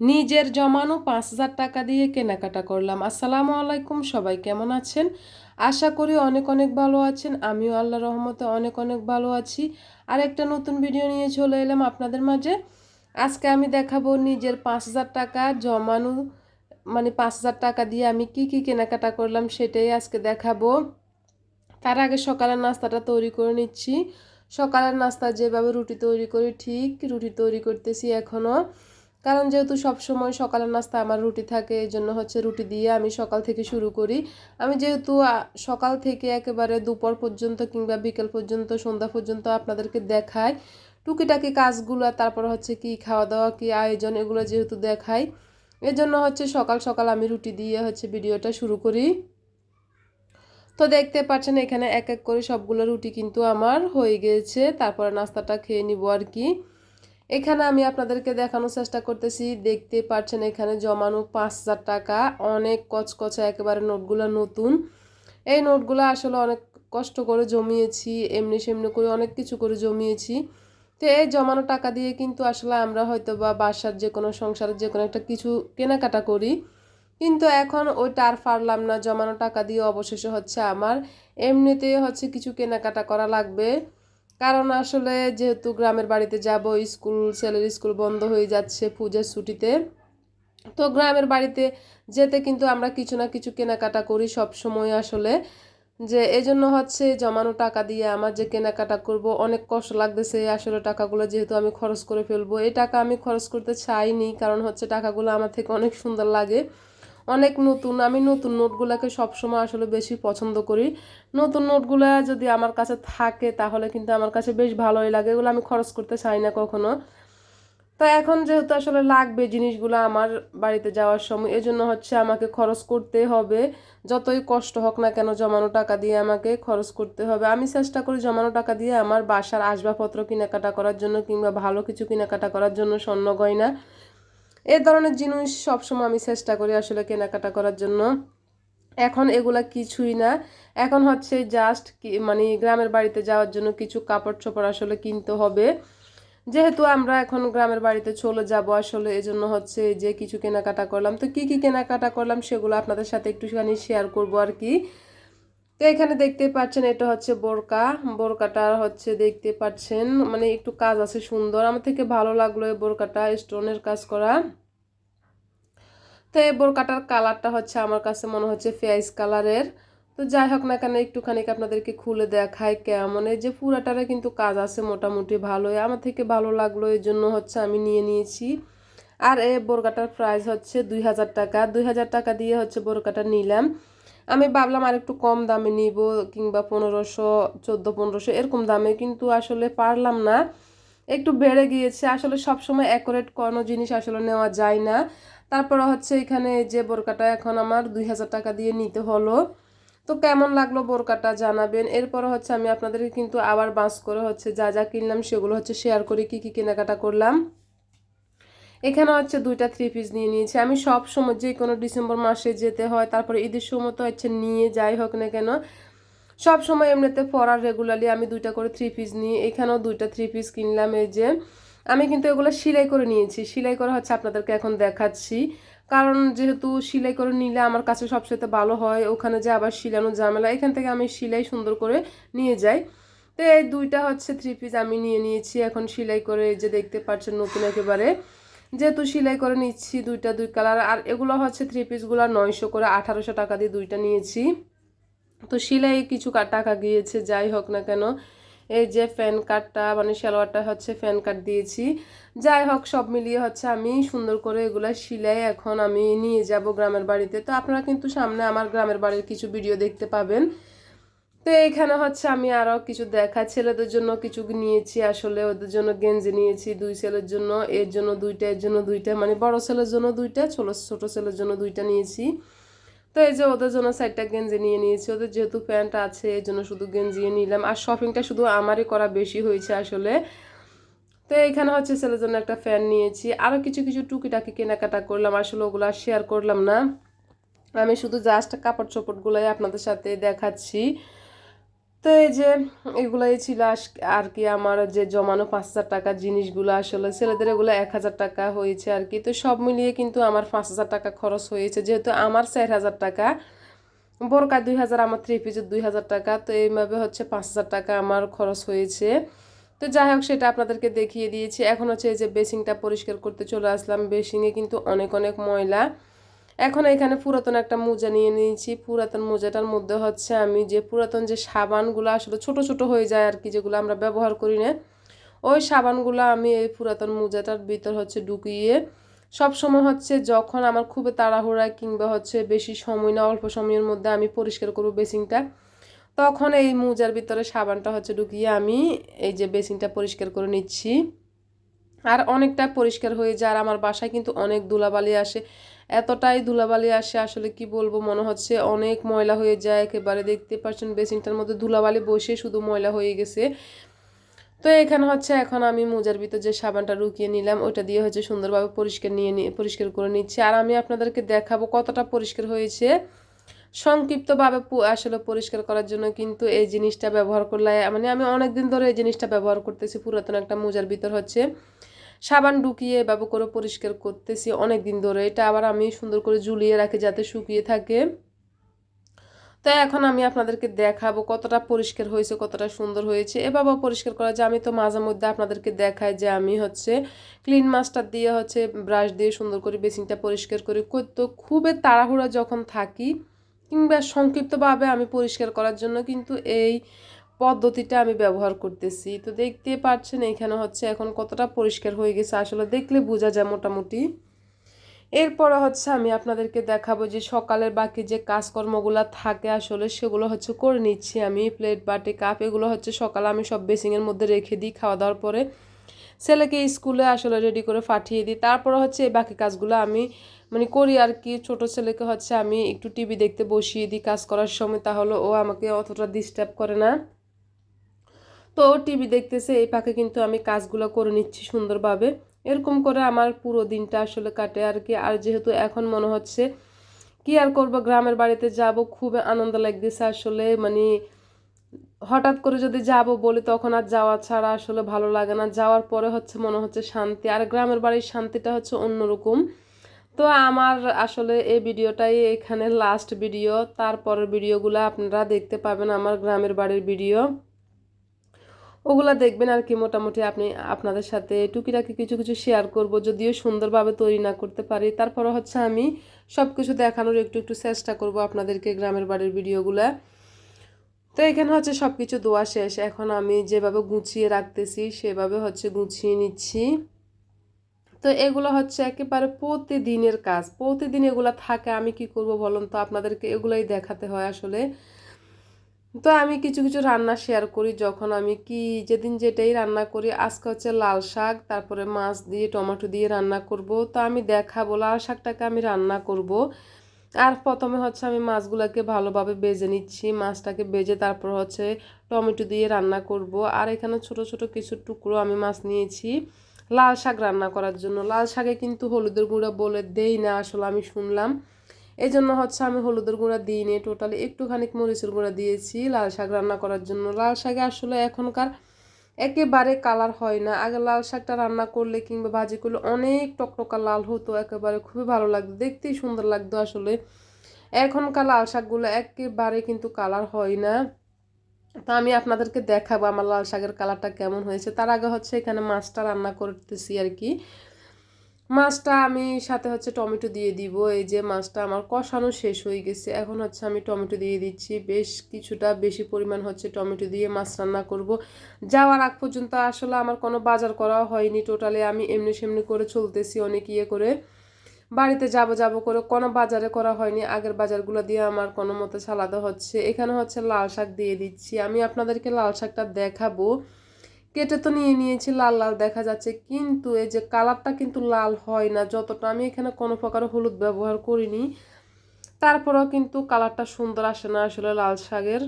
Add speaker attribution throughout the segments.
Speaker 1: নিজের জমানো পাঁচ হাজার টাকা দিয়ে কেনাকাটা করলাম। আসসালামু আলাইকুম, সবাই কেমন আছেন? আশা করি অনেক অনেক ভালো আছেন। আমিও আল্লাহ রহমতে অনেক অনেক ভালো আছি। আর একটা নতুন ভিডিও নিয়ে চলে এলাম আপনাদের মাঝে। আজকে আমি দেখাবো নিজের পাঁচ হাজার টাকা জমানো মানে পাঁচ হাজার টাকা দিয়ে আমি কি কি কেনাকাটা করলাম সেটাই আজকে দেখাবো। তার আগে সকালের নাস্তাটা তৈরি করে নিচ্ছি। সকালের নাস্তা যেভাবে রুটি তৈরি করি, ঠিক রুটি তৈরি করতেছি এখনও কারণ যেহেতু সব সময় সকালের নাস্তা আমার রুটি থাকে এই জন্য হচ্ছে রুটি দিয়ে আমি সকাল থেকে শুরু করি। আমি যেহেতু সকাল থেকে একেবারে দুপুর পর্যন্ত কিংবা বিকেল পর্যন্ত, সন্ধ্যা পর্যন্ত আপনাদেরকে দেখাই। টুকিটাকি কাজগুলো, তারপর হচ্ছে কি খাওয়া দাওয়া কি আয়োজন, এগুলো যেহেতু দেখাই। এজন্য হচ্ছে সকাল সকাল আমি রুটি দিয়ে হচ্ছে ভিডিওটা শুরু করি। তো দেখতে পাচ্ছেন এখানে এক এক করে সবগুলো রুটি কিন্তু আমার হয়ে গিয়েছে তারপরে নাস্তাটা খেয়ে নিব আর কি। এখানে আমি আপনাদেরকে দেখানোর চেষ্টা করতেছি। দেখতে পাচ্ছেন এখানে জমানো পাঁচ হাজার টাকা। অনেক কচকচা, একেবারে নোটগুলো নতুন। এই নোটগুলো আসলে অনেক কষ্ট করে জমিয়েছি, এমনি সেমনি করে অনেক কিছু করে জমিয়েছি। তো এই জমানো টাকা দিয়ে কিন্তু আসলে আমরা হয়তো বা বাসার যে কোনো সংসারের যে কোনো একটা কিছু কেনাকাটা করি। কিন্তু এখন ওইটা আর পারলাম না। জমানো টাকা দিয়ে অবশেষে হচ্ছে আমার। এমনিতে হচ্ছে কিছু কেনাকাটা করা লাগবে। কারণ আসলে যেহেতু গ্রামের বাড়িতে যাব, স্কুল, ছেলের স্কুল বন্ধ হয়ে যাচ্ছে পূজার ছুটিতে, তো গ্রামের বাড়িতে যেতে কিন্তু আমরা কিছু না কিছু কেনাকাটা করি সব সময় আসলে। যে এই জন্য হচ্ছে জমানো টাকা দিয়ে আমার যে কেনাকাটা করব, অনেক কষ্ট লাগতেছে আসলে টাকাগুলো যেহেতু আমি খরচ করে ফেলব। এই টাকা আমি খরচ করতে চাইনি, কারণ হচ্ছে টাকাগুলো আমার থেকে অনেক সুন্দর লাগে। অনেক নতুন, আমি নতুন নোটগুলোকে সবসময় আসলে বেশি পছন্দ করি। নতুন নোটগুলো যদি আমার কাছে থাকে, তাহলে কিন্তু আমার কাছে বেশ ভালোই লাগে। এগুলো আমি খরচ করতে চাই না কখনো। তো এখন যেহেতু আসলে লাগবে জিনিসগুলো আমার বাড়িতে যাওয়ার সময়, এজন্য হচ্ছে আমাকে খরচ করতে হবে। যতই কষ্ট হোক না কেন জমানো টাকা দিয়ে আমাকে খরচ করতে হবে। আমি চেষ্টা করি জমানো টাকা দিয়ে আমার বাসার আসবাবপত্র কেনাকাটা করার জন্য কিংবা ভালো কিছু কেনাকাটা করার জন্য স্বর্ণ গয়না এ ধরনের জিনিস সবসময় আমি চেষ্টা করি আসলে কেনাকাটা করার জন্য। এখন এগুলা কিছুই না। এখন হচ্ছে জাস্ট মানে গ্রামের বাড়িতে যাওয়ার জন্য কিছু কাপড় চোপড় আসলে কিনতে হবে। যেহেতু আমরা এখন গ্রামের বাড়িতে চলে যাব আসলে, এজন্য হচ্ছে যে কিছু কেনাকাটা করলাম। তো কি কি কেনাকাটা করলাম সেগুলো আপনাদের সাথে একটুখানি শেয়ার করব আর কি। তো এখানে দেখতে পাচ্ছেন এটা হচ্ছে বোরকা। বোরকাটা হচ্ছে দেখতে পাচ্ছেন মানে একটু কাজ আছে সুন্দর। আমার থেকে ভালো লাগল এই বোরকাটা, স্টোনের কাজ করা। তো এই বোরকাটার কালারটা হচ্ছে আমার কাছে মনে হচ্ছে ফেয়াইস কালারের। তো যাই হোক না কেন, একটুখানি আপনাদেরকে খুলে দেখায় কেমন। এই যে পুরাটারে কিন্তু কাজ আছে মোটামুটি ভালোই। আমার থেকে ভালো লাগল, এই জন্য হচ্ছে আমি নিয়ে নিয়েছি। আর এই বোরকাটার প্রাইস হচ্ছে দুই হাজার টাকা। দুই হাজার টাকা দিয়ে হচ্ছে বোরকাটা নিলাম। আমি ভাবলাম আর একটু কম দামে নিব কিংবা পনেরোশো, চোদ্দ, পনেরোশো এরকম দামে, কিন্তু আসলে পারলাম না। একটু বেড়ে গিয়েছে। আসলে সবসময় অ্যাকোরেট কোনো জিনিস আসলে নেওয়া যায় না। তারপরে হচ্ছে এখানে যে বোরকাটা এখন আমার দুই হাজার টাকা দিয়ে নিতে হলো। তো কেমন লাগল বোরকাটা জানাবেন। এরপর হচ্ছে আমি আপনাদেরকে কিন্তু আবার বাঁচ করে হচ্ছে যা যা কিনলাম সেগুলো হচ্ছে শেয়ার করে কি কি কেনাকাটা করলাম। এখানে হচ্ছে দুইটা থ্রি পিস নিয়ে নিয়েছি। আমি সব সময় যে কোনো ডিসেম্বর মাসে যেতে হয়, তারপরে ঈদের সময় তো হচ্ছে নিয়ে যাই হোক না কেন সব সময় এমনিতে পরার রেগুলারলি আমি দুইটা করে থ্রি পিস নিই এখানেও দুইটা থ্রি পিস কিনলাম। এই যে আমি কিন্তু এগুলো সেলাই করে নিয়েছি। সেলাই করা হচ্ছে আপনাদেরকে এখন দেখাচ্ছি। কারণ যেহেতু সেলাই করে নিলে আমার কাছে সবচেয়ে ভালো হয়, ওখানে যে আবার শিলানো ঝামেলা, এখান থেকে আমি সেলাই সুন্দর করে নিয়ে যাই। তো এই দুইটা হচ্ছে থ্রি পিস আমি নিয়ে নিয়েছি। এখন সেলাই করে যে দেখতে পাচ্ছেন নতুন একেবারে। যেহেতু সেলাই করে নিচ্ছি দুইটা, দুই কালার, আর এগুলো হচ্ছে থ্রি পিসগুলো নয়শো করে আঠারোশো টাকা দিয়ে দুইটা নিয়েছি। তো সেলাই কিছু টাকা গিয়েছে, যাই হোক না কেন। এই যে ফ্যান কার্ডটা মানে সালোয়ারটা হচ্ছে ফ্যান কার্ড দিয়েছি। যাই হোক, সব মিলিয়ে হচ্ছে আমি সুন্দর করে এগুলো সিলাই এখন আমি নিয়ে যাব গ্রামের বাড়িতে। তো আপনারা কিন্তু সামনে আমার গ্রামের বাড়ির কিছু ভিডিও দেখতে পাবেন। তো এখানে হচ্ছে আমি আরও কিছু দেখা, ছেলেদের জন্য কিছু নিয়েছি, আসলে ওদের জন্য গেঞ্জি নিয়েছি, দুই ছেলের জন্য, এর জন্য দুইটা, এর জন্য দুইটা মানে বড় ছেলের জন্য দুইটা, ছোটো ছোটো ছেলের জন্য দুইটা নিয়েছি। তো এই যে ওদের জন্য সাইডটা গেঞ্জি নিয়ে নিয়েছি, ওদের যেহেতু প্যান্ট আছে, এর জন্য শুধু গেঞ্জি নিলাম, আর শপিংটা শুধু আমারই করা বেশি হয়েছে আসলে। তো এইখানে হচ্ছে ছেলের জন্য একটা ফ্যান নিয়েছি আরও কিছু কিছু টুকিটাকি কেনাকাটা করলাম, আসলে ওগুলো আর শেয়ার করলাম না। আমি শুধু জাস্ট কাপড় চোপড়গুলোই আপনাদের সাথে দেখাচ্ছি। তো এই যে এগুলাই ছিল আর কি আমার যে জমানো পাঁচ হাজার টাকার জিনিসগুলো আসলে ছেলেদের এগুলো এক হাজার টাকা হয়েছে আর কি। তো সব মিলিয়ে কিন্তু আমার পাঁচ হাজার টাকা খরচ হয়েছে। যেহেতু আমার চার হাজার টাকা, বোরকা দুই হাজার, আমার থ্রি পিসের দুই হাজার টাকা, তো এইভাবে হচ্ছে পাঁচ হাজার টাকা আমার খরচ হয়েছে। তো যাই হোক, সেটা আপনাদেরকে দেখিয়ে দিয়েছি। এখন হচ্ছে এই যে বেসিংটা পরিষ্কার করতে চলে আসলাম। বেসিংয়ে কিন্তু অনেক অনেক ময়লা। এখন এখানে পুরাতন একটা মোজা নিয়ে নিয়েছি। পুরাতন মোজাটার মধ্যে হচ্ছে আমি যে পুরাতন যে সাবানগুলো আসলে ছোট ছোট হয়ে যায় আর কি, যেগুলো আমরা ব্যবহার করি না, ওই সাবানগুলো আমি এই পুরাতন মোজাটার ভিতর হচ্ছে ঢুকিয়ে সব সময় হচ্ছে যখন আমার খুবই তাড়াহুড়া কিংবা হচ্ছে বেশি সময় না, অল্প সময়ের মধ্যে আমি পরিষ্কার করব বেসিংটা তখন এই মোজার ভিতরে সাবানটা হচ্ছে ঢুকিয়ে আমি এই যে বেসিংটা পরিষ্কার করে নিচ্ছি। আর অনেকটা পরিষ্কার হয়ে যায় আর আমার বাসায় কিন্তু অনেক ধুলাবালি আসে। এতটাই ধুলাবালি আসে, আসলে কি বলব? মনে হচ্ছে অনেক ময়লা হয়ে যায়, একেবারে দেখতে পাচ্ছেন বেসিনটার মধ্যে ধুলাবালি বসে শুধু ময়লা হয়ে গেছে। তো এখানে হচ্ছে এখন আমি মোজার ভিতর যে সাবানটা রুকিয়ে নিলাম, ওইটা দিয়ে হচ্ছে সুন্দরভাবে পরিষ্কার নিয়ে পরিষ্কার করে নিচ্ছি। আর আমি আপনাদেরকে দেখাবো কতটা পরিষ্কার হয়েছে। সংক্ষিপ্তভাবে আসলে পরিষ্কার করার জন্য কিন্তু এই জিনিসটা ব্যবহার করলে মানে আমি অনেক দিন ধরে এই জিনিসটা ব্যবহার করতেছি, পুরাতন একটা মোজার ভিতর হচ্ছে। সাবান ঢুকিয়ে এভাবে করে পরিষ্কার করতেছি অনেক দিন ধরে। এটা আবার আমি সুন্দর করে ঝুলিয়ে রাখি যাতে শুকিয়ে থাকে। তো এখন আমি আপনাদেরকে দেখাবো কতটা পরিষ্কার হয়েছে, কতটা সুন্দর হয়েছে। এভাবে পরিষ্কার করা যায়। আমি তো মাঝে মধ্যে আপনাদেরকে দেখাই যে আমি হচ্ছে ক্লিন মাস্টার দিয়ে হচ্ছে ব্রাশ দিয়ে সুন্দর করে বেসিনটা পরিষ্কার করি। তো খুবই তাড়াহুড়া যখন থাকি কিংবা সংক্ষিপ্তভাবে আমি পরিষ্কার করার জন্য কিন্তু এই পদ্ধতিটা আমি ব্যবহার করতেছি। তো দেখতে পাচ্ছেন এখানে হচ্ছে এখন কতটা পরিষ্কার হয়ে গেছে। আসলে দেখলে বোঝা যায় মোটামুটি। এরপরে হচ্ছে আমি আপনাদেরকে দেখাবো যে সকালের বাকি যে কাজকর্মগুলো থাকে, আসলে সেগুলো হচ্ছে করে নিচ্ছি আমি। প্লেট, বাটি, কাপ, এগুলো হচ্ছে সকালে আমি সব বেসিংয়ের মধ্যে রেখে দিই খাওয়া দাওয়ার পরে। ছেলেকে স্কুলে আসলে রেডি করে পাঠিয়ে দিই। তারপরে হচ্ছে এই বাকি কাজগুলো আমি মানে করি আর কি। ছোট ছেলেকে হচ্ছে আমি একটু টিভি দেখতে বসিয়ে দিই কাজ করার সময়। তাহলে ও আমাকে অতটা ডিস্টার্ব করে না। তো টিভি দেখতেছে, এই পাকে কিন্তু আমি কাজগুলো করে নিচ্ছি সুন্দরভাবে। এরকম করে আমার পুরো দিনটা আসলে কাটে আর কি। আর যেহেতু এখন মনে হচ্ছে, কি আর করব, গ্রামের বাড়িতে যাব খুব আনন্দ লাগতেছে আসলে। মানে হঠাৎ করে যদি যাব বলি, তখন আর যাওয়া ছাড়া আসলে ভালো লাগে না। যাওয়ার পরে হচ্ছে মনে হচ্ছে শান্তি। আর গ্রামের বাড়ির শান্তিটা হচ্ছে অন্যরকম। তো আমার আসলে এই ভিডিওটাই এখানে লাস্ট ভিডিও তারপরের ভিডিওগুলো আপনারা দেখতে পাবেন আমার গ্রামের বাড়ির ভিডিও ওগুলা দেখবেন আর কি মোটামুটি আপনি আপনাদের সাথে টুকিটাকি কিছু কিছু শেয়ার করব, যদিও সুন্দরভাবে তৈরি না করতে পারি। তারপরে হচ্ছে আমি সব কিছু দেখানোর একটু একটু চেষ্টা করব আপনাদেরকে গ্রামের বাড়ির ভিডিওগুলা। তো এখানে হচ্ছে সব কিছু দোয়া শেষ। এখন আমি যেভাবে গুছিয়ে রাখতেছি, সেভাবে হচ্ছে গুছিয়ে নিচ্ছি। তো এগুলো হচ্ছে একেবারে প্রতিদিনের কাজ। প্রতিদিন এগুলো থাকে, আমি কি করব বলুন তো? আপনাদেরকে এগুলোই দেখাতে হয় আসলে। তো আমি কিছু কিছু রান্না শেয়ার করি যখন আমি কি যেদিন যেটাই রান্না করি, আজকে হচ্ছে লাল শাক, তারপরে মাছ দিয়ে, টমেটো দিয়ে রান্না করব। তো আমি দেখাবো, লাল শাকটাকে আমি রান্না করব। আর প্রথমে হচ্ছে আমি মাছগুলোকে ভালোভাবে বেজে নিচ্ছি। মাছটাকে বেজে তারপর হচ্ছে টমেটো দিয়ে রান্না করব। আর এখানে ছোট ছোট কিছু টুকরো আমি মাছ নিয়েছি লাল শাক রান্না করার জন্য। লাল শাকে কিন্তু হলুদের গুঁড়া বলে দেই না, আসলে আমি শুনলাম। এই জন্য হচ্ছে আমি হলুদের গুঁড়া দিইনি। টোটালি একটুখানি মরিচের গুঁড়া দিয়েছি, লাল শাক রান্না করার জন্য। লাল শাকে আসলে এখনকার একেবারে কালার হয় না। আগে লাল শাকটা রান্না করলে কিংবা ভাজি করলে অনেক টকটকা লাল হতো, একেবারে খুবই ভালো লাগতো। দেখতেই সুন্দর লাগতো আসলে। এখনকার লাল শাকগুলো একেবারে কিন্তু কালার হয় না। তো আমি আপনাদেরকে দেখাবো আমার লাল শাকের কালারটা কেমন হয়েছে। তার আগে হচ্ছে এখানে মাছটা রান্না করতেছি আর কি। মাছটা আমি সাথে হচ্ছে টমেটো দিয়ে দিব। এই যে মাছটা আমার কষানো শেষ হয়ে গেছে। এখন হচ্ছে আমি টমেটো দিয়ে দিচ্ছি। বেশ কিছুটা বেশি পরিমাণ হচ্ছে টমেটো দিয়ে মাছ রান্না করব। যাওয়ার আগ পর্যন্ত আসলে আমার কোনো বাজার করা হয়নি। টোটালি আমি এমনি সেমনি করে চলতেছি অনেক ইয়ে করে। বাড়িতে যাব যাব করে কোনো বাজারে করা হয়নি। আগের বাজারগুলো দিয়ে আমার কোনো মতে সালাদা হচ্ছে। এখানে হচ্ছে লাল শাক দিয়ে দিচ্ছি। আমি আপনাদেরকে লাল শাকটা দেখাবো। কেটে তো নিয়ে নিয়েছি, লাল লাল দেখা যাচ্ছে। কিন্তু এই যে কালারটা কিন্তু লাল হয় না, যতটা আমি এখানে কোনো প্রকার হলুদ ব্যবহার করিনি। তারপরেও কিন্তু কালারটা সুন্দর আসে না আসলে লাল শাকের।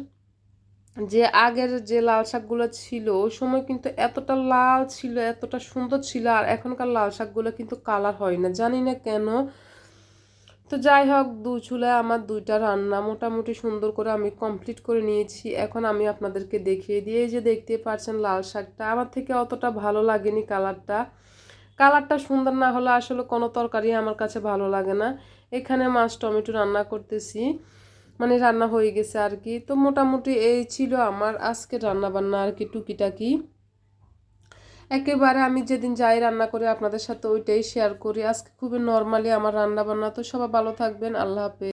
Speaker 1: যে আগের যে লাল শাকগুলো ছিল, ওই সময় কিন্তু এতটা লাল ছিল, এতটা সুন্দর ছিল, আর এখনকার লাল শাকগুলো কিন্তু কালার হয় না। জানি না কেন তো যাই হোক, দু চুলায় আমার দুইটা রান্না মোটামুটি সুন্দর করে আমি কমপ্লিট করে নিয়েছি। এখন আমি আপনাদেরকে দেখিয়ে দিয়ে যে দেখতে পাচ্ছেন লাল শাকটা। আমার থেকে অতটা ভালো লাগেনি কালারটা। কালারটা সুন্দর না হলে আসলে কোনো তরকারি আমার কাছে ভালো লাগে না। এখানে মাছ টমেটো রান্না করতেছি মানে রান্না হয়ে গেছে আর কি। তো মোটামুটি এই ছিল আমার আজকে রান্না বান্না আর কি, টুকিটাকি। একেবারে আমি যেদিন যাই রান্না করি, আপনাদের সাথে ওইটাই শেয়ার করি। আজকে খুবই নর্মালি আমার রান্না বান্না তো সবাই ভালো থাকবেন। আল্লাহ হাফেজ।